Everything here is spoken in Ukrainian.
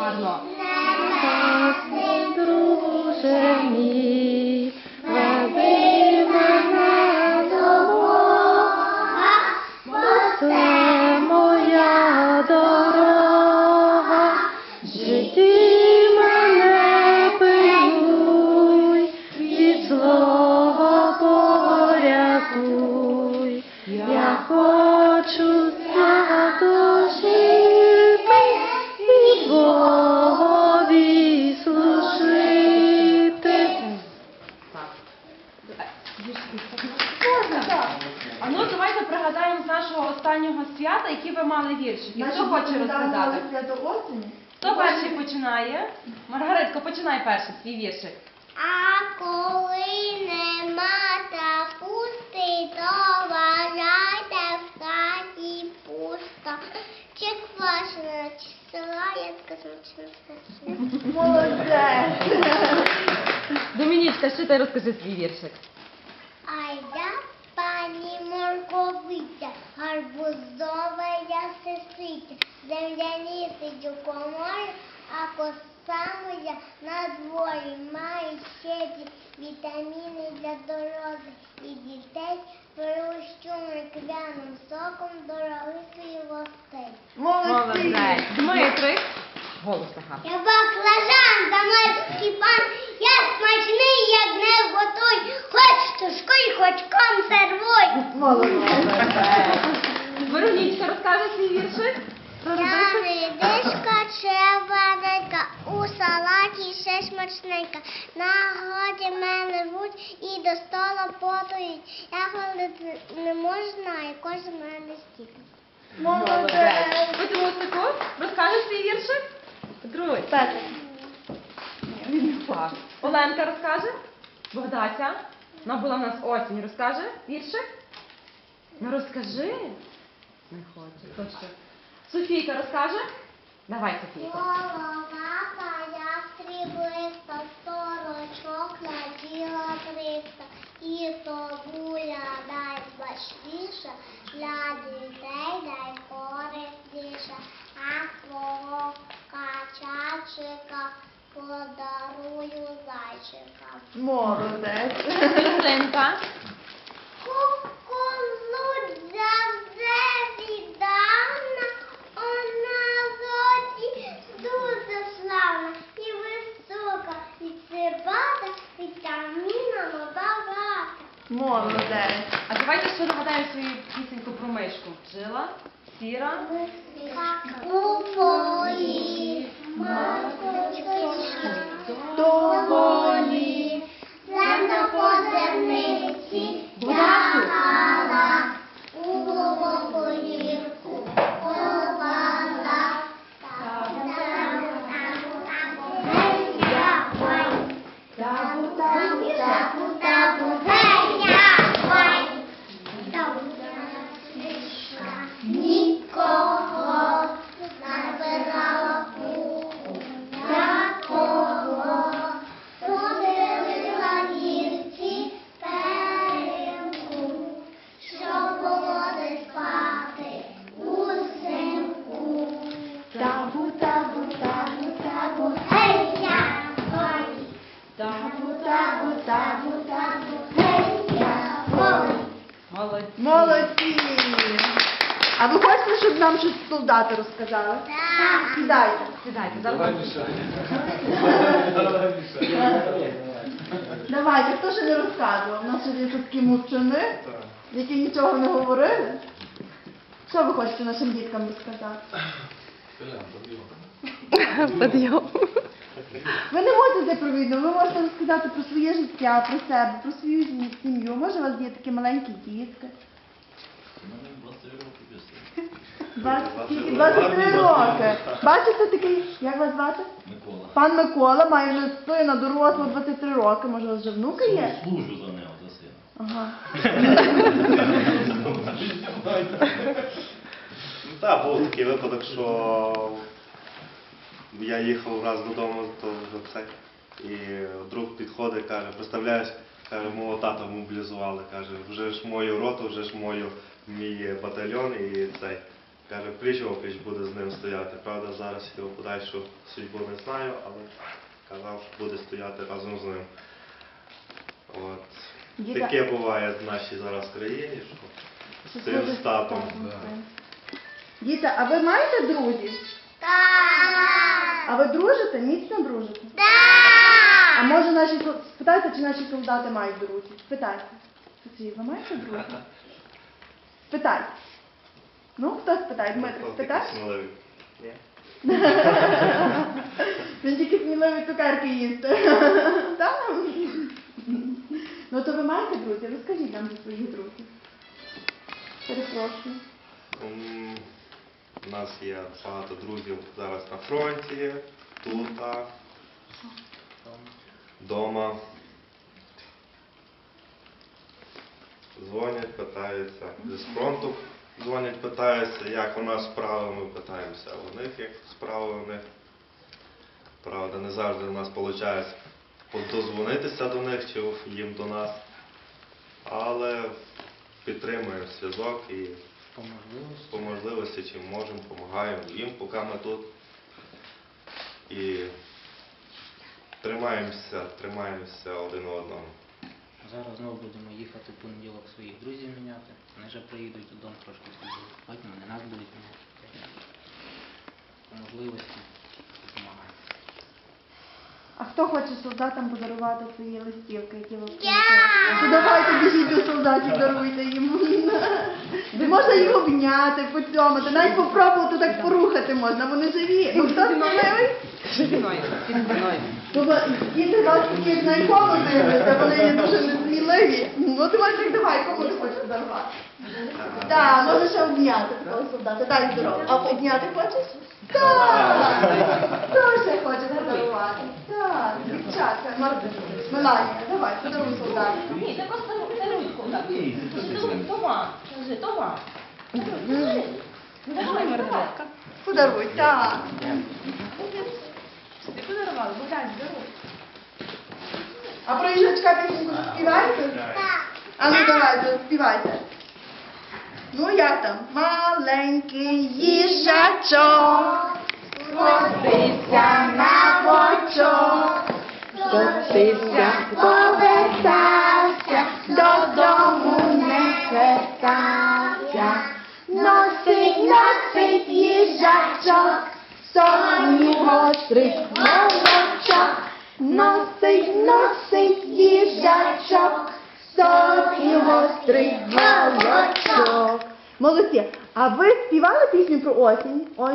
гарно. Друже мій, хоче розказати? Осені. Хто перший починає? Маргаритко, починай перший свій віршик. А коли нема та пусти, то вважайте в хаті пусто. Чи квашена, чи салаєтка смачна. Молодець. Домінічка, що ти розкажи свій віршик? А я пані морковиця, гарбузова я сестриця, земляні сидю коморі, а коса моя на дворі має ще вітаміни для дороги і дітей пригощу морквяним соком дорогих своїх гостей. Молодці. Дмитрик. Голосно гарно. Я баклажан, заморський пан, я смачний, як не готуй, хоч тушкуй, хоч консервуй. Веронічка розкаже свій віршик. Про Я редиску. червоненька, у салаті ще смачненька. На годі мене рвуть і до стола потують. Я ходити не можна, і кожен мене стільки. Молодець. Петрусику, розкажеш свій віршик? Петрусь. Так. Оленка розкаже? Богдася. Вона була в нас осінь. Розкаже віршик? Ну розкажи. Не хоче. Ще? Софійка розкаже? Давай, Софійка. Голова моя стріблиста, сорочок наділа триста. І тобуля найсмачніша, для дітей найкорисніша. А свого качачика подарую зайчика. Молодець. Христинка. Куколуть завжди віддавна, вона зоді дуже славна і висока, і цибата, вітамінами багата. Молодець. А давайте ще нагадаємо свою пісеньку про мишку. Жила, сіра. У Табу, табу, табу, табу. Гей, я, ой, Табу, табу, табу, табу. гей, я, ой. Молодці. Молодці. А ви хочете, щоб нам щось солдати розказали? Так. Сідайте. Сідайте, зараз. Давайте, хто ще не розказував? У нас ще є тут такі мовчани, які нічого не говорили. Що ви хочете нашим діткам розказати? Ви не можете йти про війну, ви можете розказати про своє життя, про себе, про свою сім'ю. Може, у вас є такі маленькі дітки? 20, скільки? 23 роки. Бачите такий, як вас звати? Микола. Пан Микола має вже сина дорослого 23 роки, може, у вас вже внуки є? Служу за нього, за сина. Ага. Так, був такий випадок, що я їхав раз додому, то вже це. І друг підходить, каже, представляєш, каже, мого тата мобілізували, каже, вже ж мою роту, вже ж мою мій батальйон і цей. каже, пліч опліч буде з ним стояти. Правда, зараз його подальшу судьбу не знаю, але казав, що буде стояти разом з ним. От. Діда- Таке буває в нашій зараз країні, що з цим статом. татом своїм. Діти, а ви маєте друзів? Так. А ви дружите? Міцно дружите? А може наші спитайте, чи наші солдати мають друзів? Спитайте. Ви маєте друзів? Спитайте. Ну, хто спитає? Дмитрик? Ні? Він тільки сміливий цукерки їсти. Так? Ну то ви маєте друзів? Розкажіть нам за своїх друзів. Перепрошую. М, У нас є багато друзів зараз на фронті, тут, вдома. Дзвонять, питаються. З фронту дзвонять, питаються, як у нас справи, ми питаємося у них, як справи у них. Правда, не завжди у нас виходить дозвонитися до них чи їм до нас. Але підтримуємо зв'язок і По можливості. по можливості, чим можемо, допомагаємо їм, поки ми тут. І тримаємося, тримаємося один одного. Зараз знову будемо їхати в понеділок своїх друзів міняти. Вони вже приїдуть додому трошки служити. Потім вони нас будуть міняти. По можливості допомагаємо. А хто хоче солдатам подарувати свої листівки, які ви Я. принесли? То давайте біжіть до солдатів, даруйте їм. Можна їх обняти, поцьомати, навіть попробувати так порухати можна, вони живі. Ну хто сміливий? Спиною, під спиною. То діти вас такі на ікону дивляться, вони є дуже несміливі. Ну ти можеш так давай, кому ти хочеш подарувати? Так, може ще обняти такого солдата. Дай здорово. А обняти хочеш? Так. Хто ще хоче подарувати? Так, дівчатка, Марта, Меланія, давай, подаруй солдату. Ні, ти просто не так. То вам. Скажи, то вам. Давай, давай. Подаруй, так. Ти подарувала, Богдан, здорово. А про їжачка пісеньку заспіваєте? Так. А ну давайте, співайте. Ну як там? Маленький їжачок, Котися на бочок, котися, повертався, їжачок, сонні гострий молочок. Носить, носить їжачок, сонні гострий молочок. Молодці. А ви співали пісню про осінь?